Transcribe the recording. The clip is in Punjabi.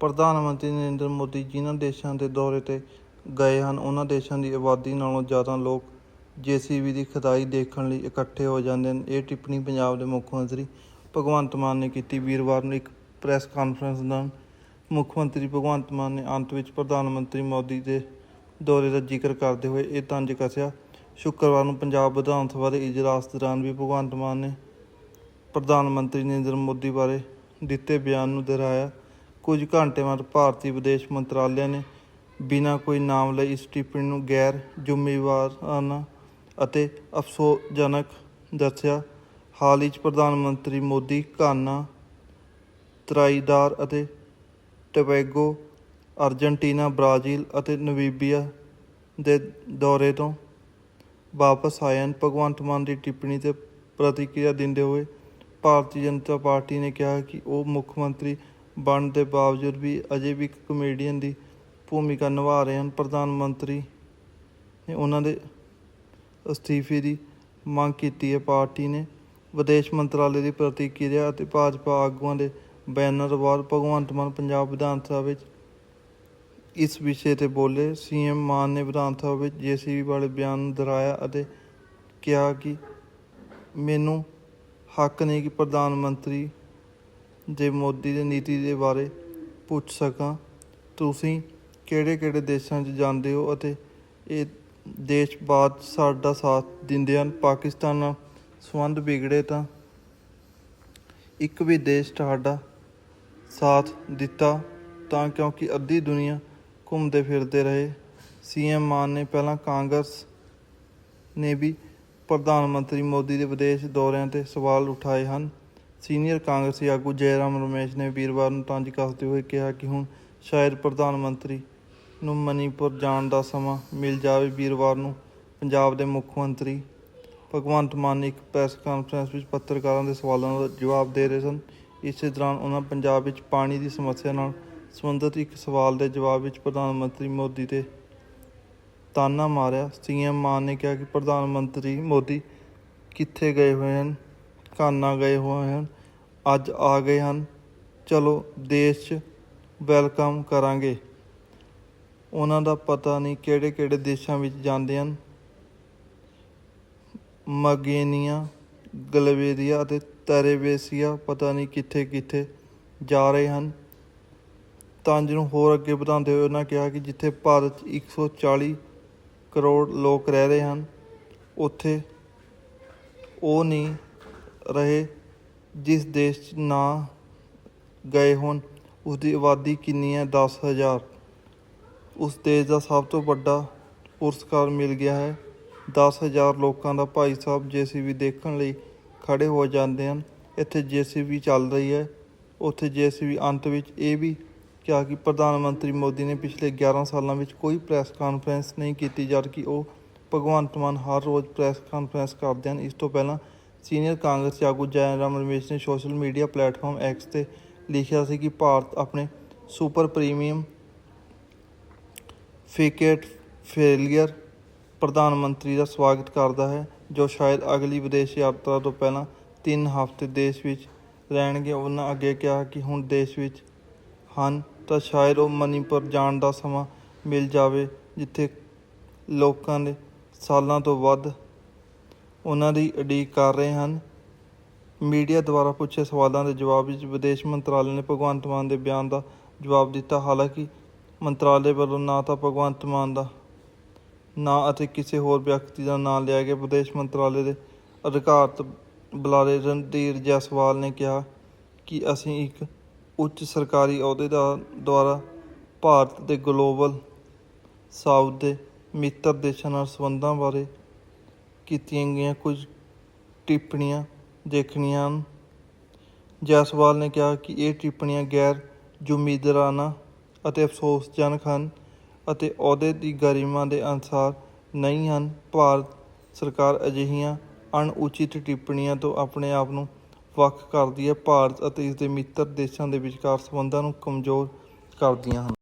ਪ੍ਰਧਾਨ ਮੰਤਰੀ ਨਰਿੰਦਰ ਮੋਦੀ ਜਿਨ੍ਹਾਂ ਦੇਸ਼ਾਂ ਦੇ ਦੌਰੇ ਤੇ ਗਏ ਹਨ, ਉਹਨਾਂ ਦੇਸ਼ਾਂ ਦੀ ਆਬਾਦੀ ਨਾਲੋਂ ਜ਼ਿਆਦਾ ਲੋਕ ਜੇਸੀਬੀ ਦੀ ਖਦਾਈ ਦੇਖਣ ਲਈ ਇਕੱਠੇ ਹੋ ਜਾਂਦੇ ਹਨ। ਇਹ ਟਿੱਪਣੀ ਪੰਜਾਬ ਦੇ ਮੁੱਖ ਮੰਤਰੀ ਭਗਵੰਤ ਮਾਨ ਨੇ ਕੀਤੀ। ਵੀਰਵਾਰ ਨੂੰ ਇੱਕ ਪ੍ਰੈਸ ਕਾਨਫਰੰਸ ਦੌਰਾਨ ਮੁੱਖ ਮੰਤਰੀ ਭਗਵੰਤ ਮਾਨ ਨੇ ਅੰਤ ਵਿੱਚ ਪ੍ਰਧਾਨ ਮੰਤਰੀ ਮੋਦੀ ਦੇ ਦੌਰੇ ਦਾ ਜ਼ਿਕਰ ਕਰਦੇ ਹੋਏ ਇਹ ਤੰਜ ਕੱਸਿਆ, ਸ਼ੁੱਕਰਵਾਰ ਨੂੰ ਪੰਜਾਬ ਵਿਧਾਨ ਸਭਾ ਦੇ ਇਜਲਾਸ ਦੌਰਾਨ ਵੀ ਭਗਵੰਤ ਮਾਨ ਨੇ ਪ੍ਰਧਾਨ ਮੰਤਰੀ ਨਰਿੰਦਰ ਮੋਦੀ ਬਾਰੇ ਦਿੱਤੇ ਬਿਆਨ ਨੂੰ ਦੁਹਰਾਇਆ ਕੁਝ ਘੰਟੇ ਬਾਅਦ ਭਾਰਤੀ ਵਿਦੇਸ਼ ਮੰਤਰਾਲੇ ਨੇ ਬਿਨਾਂ ਕੋਈ ਨਾਮ ਲਈ ਇਸ ਟਿੱਪਣੀ ਨੂੰ ਗੈਰ ਜ਼ਿੰਮੇਵਾਰਾਨਾ ਅਤੇ ਅਫਸੋਸਜਨਕ ਦੱਸਿਆ। ਹਾਲ ਹੀ 'ਚ ਪ੍ਰਧਾਨ ਮੰਤਰੀ ਮੋਦੀ ਘਾਨਾ, ਤਰਾਈਦਾਰ ਅਤੇ ਟਬੈਗੋ, ਅਰਜਨਟੀਨਾ, ਬ੍ਰਾਜ਼ੀਲ ਅਤੇ ਨਵੀਬੀਆ ਦੇ ਦੌਰੇ ਤੋਂ ਵਾਪਸ ਆਏ ਹਨ। ਭਗਵੰਤ ਮਾਨ ਦੀ ਟਿੱਪਣੀ ਤੇ ਪ੍ਰਤੀਕਿਰਿਆ ਦਿੰਦੇ ਹੋਏ ਭਾਰਤੀ ਜਨਤਾ ਪਾਰਟੀ ਨੇ ਕਿਹਾ ਕਿ ਉਹ ਮੁੱਖ ਮੰਤਰੀ ਬਣਨ ਦੇ ਬਾਵਜੂਦ ਵੀ ਅਜੇ ਵੀ ਇੱਕ ਕਮੇਡੀਅਨ ਦੀ ਭੂਮਿਕਾ ਨਿਭਾ ਰਹੇ ਹਨ। ਪ੍ਰਧਾਨ ਮੰਤਰੀ ਨੇ ਉਹਨਾਂ ਦੇ ਅਸਤੀਫੇ ਦੀ ਮੰਗ ਕੀਤੀ ਹੈ। ਪਾਰਟੀ ਨੇ ਵਿਦੇਸ਼ ਮੰਤਰਾਲੇ ਦੀ ਪ੍ਰਤੀਕਿਰਿਆ ਅਤੇ ਭਾਜਪਾ ਆਗੂਆਂ ਦੇ ਬੈਨਰ ਬਾਅਦ ਭਗਵੰਤ ਮਾਨ ਪੰਜਾਬ ਵਿਧਾਨ ਸਭਾ ਵਿੱਚ ਇਸ ਵਿਸ਼ੇ ਤੇ ਬੋਲੇ। ਸੀਐਮ ਮਾਨ ਨੇ ਵਿਧਾਨ ਸਭਾ ਵਿੱਚ ਜੇਸੀਬੀ ਵਾਲੇ ਬਿਆਨ ਨੂੰ ਦੁਹਰਾਇਆ ਅਤੇ ਕਿਹਾ ਕਿ ਮੈਨੂੰ ਹੱਕ ਨਹੀਂ ਕਿ ਪ੍ਰਧਾਨ ਮੰਤਰੀ ਦੇ ਮੋਦੀ ਦੀ ਨੀਤੀ ਦੇ ਬਾਰੇ ਪੁੱਛ ਸਕਾਂ, ਤੁਸੀਂ ਕਿਹੜੇ ਕਿਹੜੇ ਦੇਸ਼ਾਂ 'ਚ ਜਾਂਦੇ ਹੋ ਅਤੇ ਇਹ ਦੇਸ਼ ਬਾਅਦ ਸਾਡਾ ਸਾਥ ਦਿੰਦੇ ਹਨ? ਪਾਕਿਸਤਾਨ ਨਾਲ ਸੰਬੰਧ ਵਿਗੜੇ ਤਾਂ ਇੱਕ ਵੀ ਦੇਸ਼ ਤੁਹਾਡਾ ਸਾਥ ਦਿੱਤਾ ਤਾਂ ਕਿਉਂਕਿ ਅੱਧੀ ਦੁਨੀਆ ਘੁੰਮਦੇ ਫਿਰਦੇ ਰਹੇ। ਸੀਐਮ ਮਾਨ ਨੇ ਪਹਿਲਾਂ ਕਾਂਗਰਸ ਨੇ ਵੀ ਪ੍ਰਧਾਨ ਮੰਤਰੀ ਮੋਦੀ ਦੇ ਵਿਦੇਸ਼ ਦੌਰਿਆਂ ਤੇ ਸਵਾਲ ਉਠਾਏ ਹਨ। ਸੀਨੀਅਰ ਕਾਂਗਰਸੀ ਆਗੂ ਜੈਰਾਮ ਰਮੇਸ਼ ਨੇ ਵੀਰਵਾਰ ਨੂੰ ਤੰਜ ਕੱਸਦੇ ਹੋਏ ਕਿਹਾ ਕਿ ਹੁਣ ਸ਼ਾਇਦ ਪ੍ਰਧਾਨ ਮੰਤਰੀ ਨੂੰ ਮਨੀਪੁਰ ਜਾਣ ਦਾ ਸਮਾਂ ਮਿਲ ਜਾਵੇ। ਵੀਰਵਾਰ ਨੂੰ ਪੰਜਾਬ ਦੇ ਮੁੱਖ ਮੰਤਰੀ ਭਗਵੰਤ ਮਾਨ ਇੱਕ ਪ੍ਰੈਸ ਕਾਨਫਰੰਸ ਵਿੱਚ ਪੱਤਰਕਾਰਾਂ ਦੇ ਸਵਾਲਾਂ ਦਾ ਜਵਾਬ ਦੇ ਰਹੇ ਸਨ। ਇਸੇ ਦੌਰਾਨ ਉਹਨਾਂ ਪੰਜਾਬ ਵਿੱਚ ਪਾਣੀ ਦੀ ਸਮੱਸਿਆ ਨਾਲ ਸੰਬੰਧਿਤ ਇੱਕ ਸਵਾਲ ਦੇ ਜਵਾਬ ਵਿੱਚ ਪ੍ਰਧਾਨ ਮੰਤਰੀ ਮੋਦੀ ਤੇ ਤਾਨਾ ਮਾਰਿਆ। ਸੀਐਮ ਮਾਨ ਨੇ ਕਿਹਾ ਕਿ ਪ੍ਰਧਾਨ ਮੰਤਰੀ ਮੋਦੀ ਕਿੱਥੇ ਗਏ ਹੋਏ ਹਨ? ਕਾਨਾ ਗਏ ਹੋਏ ਹਨ, ਅੱਜ ਆ ਗਏ ਹਨ। ਚਲੋ ਦੇਸ਼ 'ਚ ਵੈਲਕਮ ਕਰਾਂਗੇ। ਉਹਨਾਂ ਦਾ ਪਤਾ ਨਹੀਂ ਕਿਹੜੇ ਕਿਹੜੇ ਦੇਸ਼ਾਂ ਵਿੱਚ ਜਾਂਦੇ ਹਨ। ਮਗੇਨੀਆ, ਗਲਵੇਰੀਆ ਅਤੇ ਤਰੇਵੇਸੀਆ ਪਤਾ ਨਹੀਂ ਕਿੱਥੇ ਕਿੱਥੇ ਜਾ ਰਹੇ ਹਨ। ਤੰਜ ਨੂੰ ਹੋਰ ਅੱਗੇ ਵਧਾਉਂਦੇ ਹੋਏ ਉਹਨਾਂ ਕਿਹਾ ਕਿ ਜਿੱਥੇ ਭਾਰਤ 'ਚ 140 ਕਰੋੜ ਲੋਕ ਰਹਿ ਰਹੇ ਹਨ, ਉੱਥੇ ਉਹ ਨਹੀਂ ਰਹੇ, ਜਿਸ ਦੇਸ਼ 'ਚ ਨਾ ਗਏ ਹੋਣ ਉਸ ਦੀ ਆਬਾਦੀ ਕਿੰਨੀ ਹੈ? 10000 ਉਸ ਦੇਸ਼ ਦਾ ਸਭ ਤੋਂ ਵੱਡਾ ਪੁਰਸਕਾਰ ਮਿਲ ਗਿਆ ਹੈ। 10000 ਲੋਕਾਂ ਦਾ ਭਾਈ ਸਾਹਿਬ ਜੇਸੀਬੀ ਦੇਖਣ ਲਈ ਖੜੇ ਹੋ ਜਾਂਦੇ ਹਨ। ਇੱਥੇ ਜੇਸੀਬੀ ਚੱਲ ਰਹੀ ਹੈ। ਉੱਥੇ ਜੇਸੀਬੀ ਅੰਤ ਵਿੱਚ ਇਹ ਵੀ ਕਿਹਾ ਕਿ ਪ੍ਰਧਾਨ ਮੰਤਰੀ ਮੋਦੀ ਨੇ ਪਿਛਲੇ 11 ਸਾਲਾਂ ਵਿੱਚ ਕੋਈ ਪ੍ਰੈਸ ਕਾਨਫਰੰਸ ਨਹੀਂ ਕੀਤੀ ਜਦ ਕਿ ਉਹ ਭਗਵੰਤ ਮਾਨ ਹਰ ਰੋਜ਼ ਪ੍ਰੈਸ ਕਾਨਫਰੰਸ ਕਰਦੇ ਹਨ। ਇਸ ਤੋਂ ਪਹਿਲਾਂ ਸੀਨੀਅਰ ਕਾਂਗਰਸੀ ਆਗੂ ਜੈਨ ਰਾਮ ਰਮੇਸ਼ ਨੇ ਸੋਸ਼ਲ ਮੀਡੀਆ ਪਲੇਟਫਾਰਮ ਐਕਸ ਤੇ ਲਿਖਿਆ ਸੀ ਕਿ ਭਾਰਤ ਆਪਣੇ ਸੁਪਰ ਪ੍ਰੀਮੀਅਮ ਫਿਕਟ ਫੇਲੀਅਰ ਪ੍ਰਧਾਨ ਮੰਤਰੀ ਦਾ ਸਵਾਗਤ ਕਰਦਾ ਹੈ, ਜੋ ਸ਼ਾਇਦ ਅਗਲੀ ਵਿਦੇਸ਼ ਯਾਤਰਾ ਤੋਂ ਪਹਿਲਾਂ 3 ਹਫ਼ਤੇ ਦੇਸ਼ ਵਿੱਚ ਰਹਿਣਗੇ। ਉਹਨਾਂ ਅੱਗੇ ਕਿਹਾ ਕਿ ਹੁਣ ਦੇਸ਼ ਵਿੱਚ ਹਨ, ਤਾਂ ਸ਼ਾਇਦ ਉਹ ਮਨੀਪੁਰ ਜਾਣ ਦਾ ਸਮਾਂ ਮਿਲ ਜਾਵੇ, ਜਿੱਥੇ ਲੋਕਾਂ ਦੇ ਸਾਲਾਂ ਤੋਂ ਵੱਧ ਉਹਨਾਂ ਦੀ ਉਡੀਕ ਕਰ ਰਹੇ ਹਨ। ਮੀਡੀਆ ਦੁਆਰਾ ਪੁੱਛੇ ਸਵਾਲਾਂ ਦੇ ਜਵਾਬ ਵਿੱਚ ਵਿਦੇਸ਼ ਮੰਤਰਾਲੇ ਨੇ ਭਗਵੰਤ ਮਾਨ ਦੇ ਬਿਆਨ ਦਾ ਜਵਾਬ ਦਿੱਤਾ। ਹਾਲਾਂਕਿ ਮੰਤਰਾਲੇ ਵੱਲੋਂ ਨਾ ਤਾਂ ਭਗਵੰਤ ਮਾਨ ਦਾ ਨਾਂ ਅਤੇ ਕਿਸੇ ਹੋਰ ਵਿਅਕਤੀ ਦਾ ਨਾਂ ਲਿਆ ਗਿਆ। ਵਿਦੇਸ਼ ਮੰਤਰਾਲੇ ਦੇ ਅਧਿਕਾਰਤ ਬੁਲਾਰੇ ਰਣਧੀਰ ਜੈਸਵਾਲ ਨੇ ਕਿਹਾ ਕਿ ਅਸੀਂ ਇੱਕ ਉੱਚ ਸਰਕਾਰੀ ਅਹੁਦੇਦਾਰ ਦੁਆਰਾ ਭਾਰਤ ਦੇ ਗਲੋਬਲ ਸਾਊਥ ਦੇ ਮਿੱਤਰ ਦੇਸ਼ਾਂ ਨਾਲ ਸੰਬੰਧਾਂ ਬਾਰੇ ਕੀਤੀਆਂ ਗਈਆਂ ਕੁਝ ਟਿੱਪਣੀਆਂ ਦੇਖਣੀਆਂ ਹਨ। ਜੈਸਵਾਲ ਨੇ ਕਿਹਾ ਕਿ ਇਹ ਟਿੱਪਣੀਆਂ ਗੈਰ ਜ਼ਿੰਮੇਵਾਰਾਨਾ ਅਤੇ ਅਫਸੋਸਜਨਕ ਹਨ ਅਤੇ ਅਹੁਦੇ ਦੀ ਗਰਿਮਾ ਦੇ ਅਨੁਸਾਰ ਨਹੀਂ ਹਨ। ਭਾਰਤ ਸਰਕਾਰ ਅਜਿਹੀਆਂ ਅਣਉਚਿਤ ਟਿੱਪਣੀਆਂ ਤੋਂ ਆਪਣੇ ਆਪ ਨੂੰ ਵੱਖ ਕਰਦੀ ਹੈ। ਭਾਰਤ ਅਤੇ ਇਸ ਦੇ ਮਿੱਤਰ ਦੇਸ਼ਾਂ ਦੇ ਵਿਚਕਾਰ ਸੰਬੰਧਾਂ ਨੂੰ ਕਮਜ਼ੋਰ ਕਰਦੀਆਂ ਹਨ।